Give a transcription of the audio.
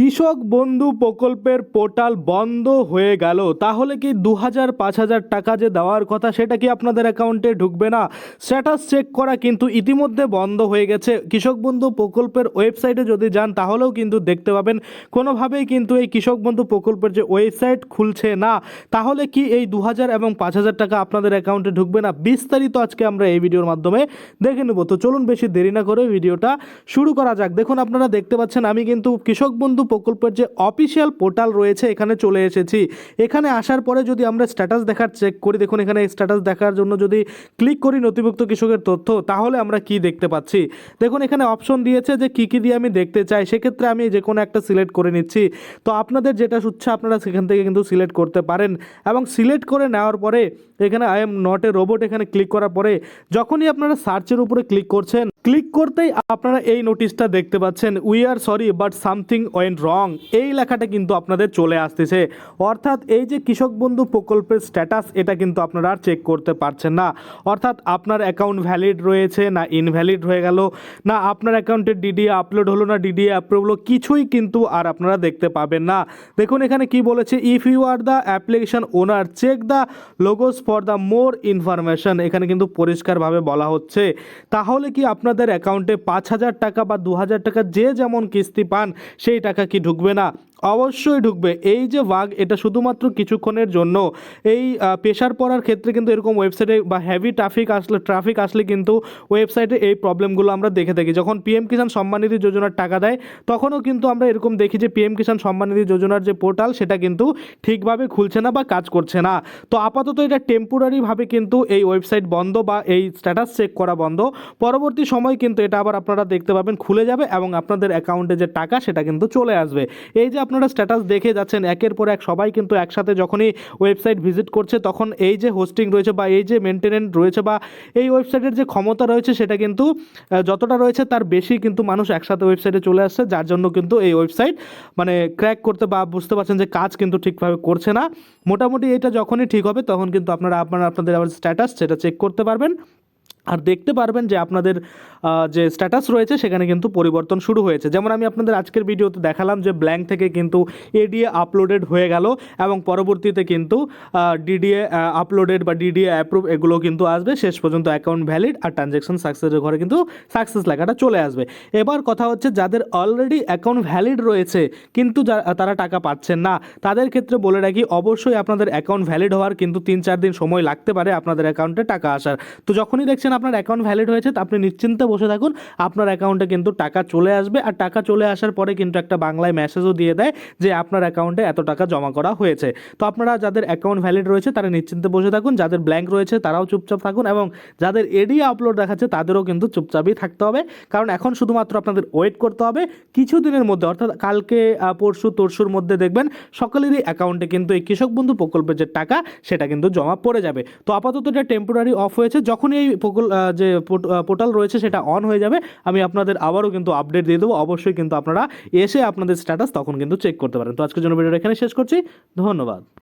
কৃষক বন্ধু প্রকল্পের পোর্টাল বন্ধ হয়ে গেল। তাহলে কি দু হাজার পাঁচ হাজার টাকা যে দেওয়ার কথা সেটা কি আপনাদের অ্যাকাউন্টে ঢুকবে না? স্ট্যাটাস চেক করা কিন্তু ইতিমধ্যে বন্ধ হয়ে গেছে। কৃষক বন্ধু প্রকল্পের ওয়েবসাইটে যদি যান, তাহলেও কিন্তু দেখতে পাবেন। কোনোভাবেই কিন্তু এই কৃষক বন্ধু প্রকল্পের যে ওয়েবসাইট খুলছে না। তাহলে কি এই দু হাজার এবং পাঁচ হাজার টাকা আপনাদের অ্যাকাউন্টে ঢুকবে না? বিস্তারিত আজকে আমরা এই ভিডিওর মাধ্যমে দেখে নেব। তো চলুন বেশি দেরি না করে ভিডিওটা শুরু করা যাক। দেখুন, আপনারা দেখতে পাচ্ছেন, আমি কিন্তু কৃষক বন্ধু প্রকল্পের যে অফিসিয়াল পোর্টাল রয়েছে, এখানে চলে এসেছি। এখানে আসার পরে যদি আমরা স্ট্যাটাস দেখার চেক করি, দেখুন এখানে স্ট্যাটাস দেখার জন্য যদি ক্লিক করি নথিভুক্ত কৃষকের তথ্য, তাহলে আমরা কি দেখতে পাচ্ছি? দেখুন, এখানে অপশন দিয়েছে যে কী কী দিয়ে আমি দেখতে চাই। সেক্ষেত্রে আমি যে কোনো একটা সিলেক্ট করে নিচ্ছি। তো আপনাদের যেটা সুচ্ছে, আপনারা সেখান থেকে কিন্তু সিলেক্ট করতে পারেন। এবং সিলেক্ট করে নেওয়ার পরে, এখানে I am not a robot এখানে ক্লিক করার পরে, যখনই আপনারা সার্চের উপরে ক্লিক করছেন ক্লিক করতেই আপনারা এই নোটিশটা দেখতে পাচ্ছেন। We are sorry but something went wrong, এই লেখাটা কিন্তু আপনাদের চলে আসতেছে। অর্থাৎ এই যে কৃষক বন্ধু প্রকল্পের স্ট্যাটাস এটা কিন্তু আপনারা আর চেক করতে পারছেন না। অর্থাৎ আপনার অ্যাকাউন্ট ভ্যালিড রয়েছে না ইনভ্যালিড হয়ে গেল, না আপনার অ্যাকাউন্টে ডিডিএ আপলোড হলো না ডিডিএ অ্যাপ্রুভ হলো, কিছুই কিন্তু আর আপনারা দেখতে পাবেন না। দেখুন, এখানে কি বলেছে? If you are the application owner check the logos for the more information এখানে কিন্তু পরিষ্কারভাবে বলা হচ্ছে। তাহলে কি আপনাদের অ্যাকাউন্টে পাঁচ হাজার টাকা বা দু হাজার টাকা যে যেমন কিস্তি পান, সেই টাকা কি ঢুকবে না অবশ্যই ঢুকবে। এই যে বাঘ এটা শুধুমাত্র কিছুক্ষণের জন্য। এই প্রেশার পড়ার ক্ষেত্রে কিন্তু এরকম ওয়েবসাইটে বা হ্যাভি ট্রাফিক আসলে ট্রাফিক আসলে কিন্তু ওয়েবসাইটে এই প্রবলেমগুলো আমরা দেখে থাকি। যখন পিএম কিষাণ সম্মান নিধি যোজনার টাকা দেয়, তখনও কিন্তু আমরা এরকম দেখি যে পিএম কিষাণ সম্মান নিধি যোজনার যে পোর্টাল সেটা কিন্তু ঠিকভাবে খুলছে না বা কাজ করছে না। তো আপাতত এটা টেম্পোরারিভাবে কিন্তু এই ওয়েবসাইট বন্ধ বা এই স্ট্যাটাস চেক করা বন্ধ। পরবর্তী সময় কিন্তু এটা আবার আপনারা দেখতে পাবেন, খুলে যাবে এবং আপনাদের অ্যাকাউন্টে যে টাকা, সেটা কিন্তু চলে আসবে। এই যে আপনারা স্ট্যাটাস দেখে যাচ্ছেন, একের পর এক সবাই কিন্তু একসাথে যখনই ওয়েবসাইট ভিজিট করছে, তখন এই যে হোস্টিং রয়েছে বা এই যে মেনটেনেন্স রয়েছে বা এই ওয়েবসাইটের যে ক্ষমতা রয়েছে, সেটা কিন্তু যতটা রয়েছে তার বেশি কিন্তু মানুষ একসাথে ওয়েবসাইটে চলে আসছে, যার জন্য কিন্তু এই ওয়েবসাইট মানে ক্র্যাক করতে বা বুঝতে পারছেন যে কাজ কিন্তু ঠিকভাবে করছে না। মোটামুটি এটা যখনই ঠিক হবে, তখন কিন্তু আপনারা আপনারা আপনাদের আবার স্ট্যাটাস সেটা চেক করতে পারবেন। আর দেখতে পারবেন যে আপনাদের যে স্ট্যাটাস রয়েছে সেখানে কিন্তু পরিবর্তন শুরু হয়েছে। যেমন আমি আপনাদের আজকের ভিডিওতে দেখালাম যে ব্ল্যাঙ্ক থেকে কিন্তু এডিএ আপলোডেড হয়ে গেল এবং পরবর্তীতে কিন্তু ডিডিএ আপলোডেড বা ডিডিএ অ্যাপ্রুভ এগুলো কিন্তু আসবে। শেষ পর্যন্ত অ্যাকাউন্ট ভ্যালিড আর ট্রানজ্যাকশন সাকসেসের ঘরে কিন্তু সাকসেস লেখাটা চলে আসবে। এবার কথা হচ্ছে যাদের অলরেডি অ্যাকাউন্ট ভ্যালিড রয়েছে কিন্তু তারা টাকা পাচ্ছেন না, তাদের ক্ষেত্রে বলে রাখি অবশ্যই আপনাদের অ্যাকাউন্ট ভ্যালিড হওয়ার কিন্তু তিন চার দিন সময় লাগতে পারে আপনাদের অ্যাকাউন্টে টাকা আসার। তো যখনই দেখছেন আপনার অ্যাকাউন্ট ভ্যালিড হয়েছে আপনি নিশ্চিন্তে বসে থাকুন। আপনার অ্যাকাউন্টে কিন্তু টাকা চলে আসবে, আর টাকা চলে আসার পরে কিন্তু একটা বাংলায় মেসেজও দিয়ে দেয় যে আপনার অ্যাকাউন্টে এত টাকা জমা করা হয়েছে। তো আপনারা যাদের অ্যাকাউন্ট ভ্যালিড রয়েছে, তারা নিশ্চিন্তে বসে থাকুন। যাদের ব্ল্যাঙ্ক রয়েছে, তারাও চুপচাপ থাকুন এবং যাদের এডি আপলোড দেখাচ্ছে, তাদেরও কিন্তু চুপচাপই থাকতে হবে। কারণ এখন শুধুমাত্র আপনাদের ওয়েট করতে হবে। কিছু দিনের মধ্যে, অর্থাৎ কালকে পরশু, তরশুর মধ্যে দেখবেন, সকলেরই অ্যাকাউন্টে কিন্তু এই কৃষক বন্ধু প্রকল্পের যে টাকা, সেটা কিন্তু জমা পড়ে যাবে। তো আপাতত এটা টেম্পোরারি অফ হয়েছে। যখনই এই প্রকল আহ, যে পোর্টাল রয়েছে সেটা অন হয়ে যাবে। আমি আপনাদের আবারও কিন্তু আপডেট দিয়ে দেবো। অবশ্যই কিন্তু আপনারা এসে আপনাদের স্ট্যাটাস তখন কিন্তু চেক করতে পারেন। তো আজকের জন্য ভিডিওটা এখানে শেষ করছি। ধন্যবাদ।